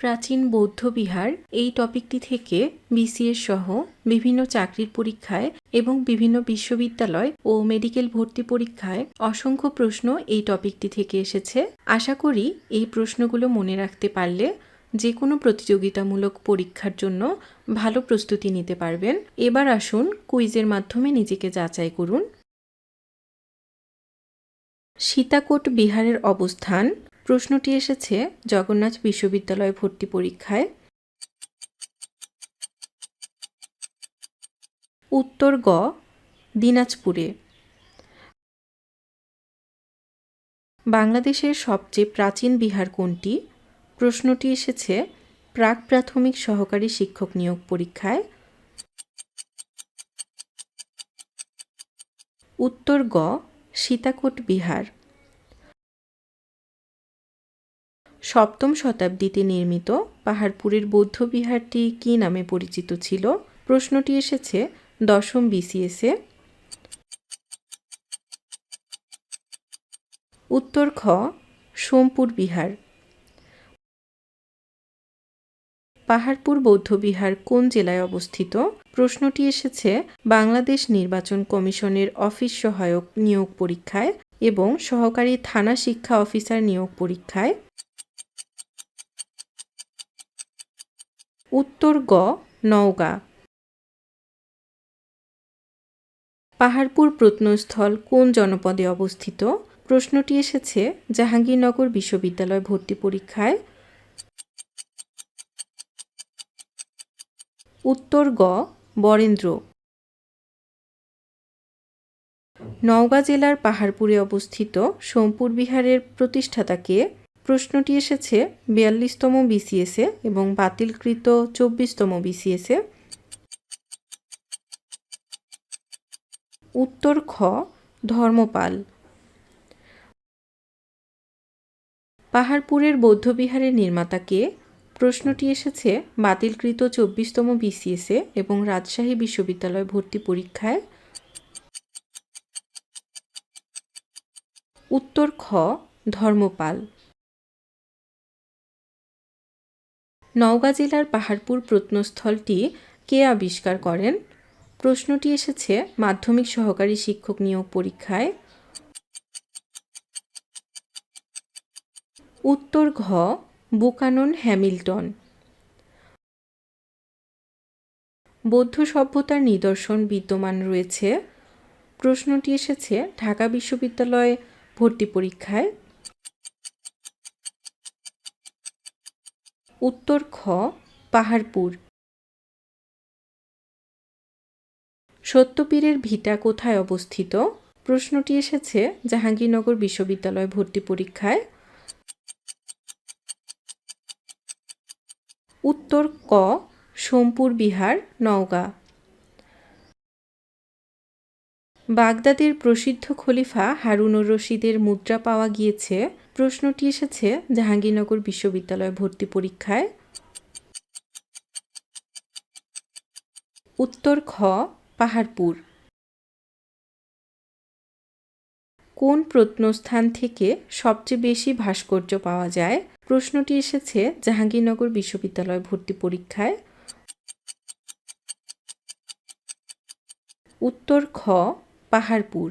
প্রাচীন বৌদ্ধ বিহার এই টপিকটি থেকে বিসিএস সহ বিভিন্ন চাকরির পরীক্ষায় এবং বিভিন্ন বিশ্ববিদ্যালয় ও মেডিকেল ভর্তি পরীক্ষায় অসংখ্য প্রশ্ন এই টপিকটি থেকে এসেছে। আশা করি এই প্রশ্নগুলো মনে রাখতে পারলে যে কোনো প্রতিযোগিতামূলক পরীক্ষার জন্য ভালো প্রস্তুতি নিতে পারবেন। এবার আসুন কুইজের মাধ্যমে নিজেকে যাচাই করুন। সীতাকোট বিহারের অবস্থান প্রশ্নটি এসেছে জগন্নাথ বিশ্ববিদ্যালয় ভর্তি পরীক্ষায়। উত্তর গ, দিনাজপুরে। বাংলাদেশের সবচেয়ে প্রাচীন বিহার কোনটি? প্রশ্নটি এসেছে প্রাক প্রাথমিক সহকারী শিক্ষক নিয়োগ পরীক্ষায়। উত্তর গ, সীতাকোট বিহার। সপ্তম শতাব্দীতে নির্মিত পাহাড়পুরের বৌদ্ধ বিহারটি কী নামে পরিচিত ছিল? প্রশ্নটি এসেছে দশম বিসিএসে উত্তর খ, সোমপুর বিহার। পাহাড়পুর বৌদ্ধবিহার কোন জেলায় অবস্থিত? প্রশ্নটি এসেছে বাংলাদেশ নির্বাচন কমিশনের অফিস সহায়ক নিয়োগ পরীক্ষায় এবং সহকারী থানা শিক্ষা অফিসার নিয়োগ পরীক্ষায়। উত্তর গ, নওগাঁ। পাহাড়পুর প্রত্নস্থল কোন জনপদে অবস্থিত? প্রশ্নটি এসেছে জাহাঙ্গীরনগর বিশ্ববিদ্যালয় ভর্তি পরীক্ষায়। উত্তর গ, বরেন্দ্র। নওগাঁ জেলার পাহাড়পুরে অবস্থিত সোমপুর বিহারের প্রতিষ্ঠাতাকে প্রশ্নটি এসেছে বিয়াল্লিশতম বিসিএসে এবং বাতিলকৃত চব্বিশতম বিসিএসে উত্তর খ, ধর্মপাল। পাহাড়পুরের বৌদ্ধবিহারের নির্মাতাকে প্রশ্নটি এসেছে বাতিলকৃত চব্বিশতম বিসিএসে এবং রাজশাহী বিশ্ববিদ্যালয় ভর্তি পরীক্ষায়। উত্তর খ, ধর্মপাল। নওগাঁ জেলার পাহাড়পুর প্রত্নস্থলটি কে আবিষ্কার করেন? প্রশ্নটি এসেছে মাধ্যমিক সহকারী শিক্ষক নিয়োগ পরীক্ষায়। উত্তর ঘ, বুকানন হ্যামিল্টন। বৌদ্ধ সভ্যতার নিদর্শন বিদ্যমান রয়েছে। প্রশ্নটি এসেছে ঢাকা বিশ্ববিদ্যালয়ে ভর্তি পরীক্ষায়। উত্তর খ, পাহাড়পুর। সত্যপীরের ভিটা কোথায় অবস্থিত? প্রশ্নটি এসেছে জাহাঙ্গীরনগর বিশ্ববিদ্যালয় ভর্তি পরীক্ষায়। উত্তর ক, সোমপুর বিহার, নওগাঁ। বাগদাদের প্রসিদ্ধ খলিফা হারুনুর রশিদের মুদ্রা পাওয়া গিয়েছে। প্রশ্নটি এসেছে জাহাঙ্গীরনগর বিশ্ববিদ্যালয় ভর্তি পরীক্ষায়। উত্তর খ, পাহাড়পুর। কোন প্রত্নস্থান থেকে সবচেয়ে বেশি ভাস্কর্য পাওয়া যায়? প্রশ্নটি এসেছে জাহাঙ্গীরনগর বিশ্ববিদ্যালয় ভর্তি পরীক্ষায়। উত্তর খ পাহাড়পুর।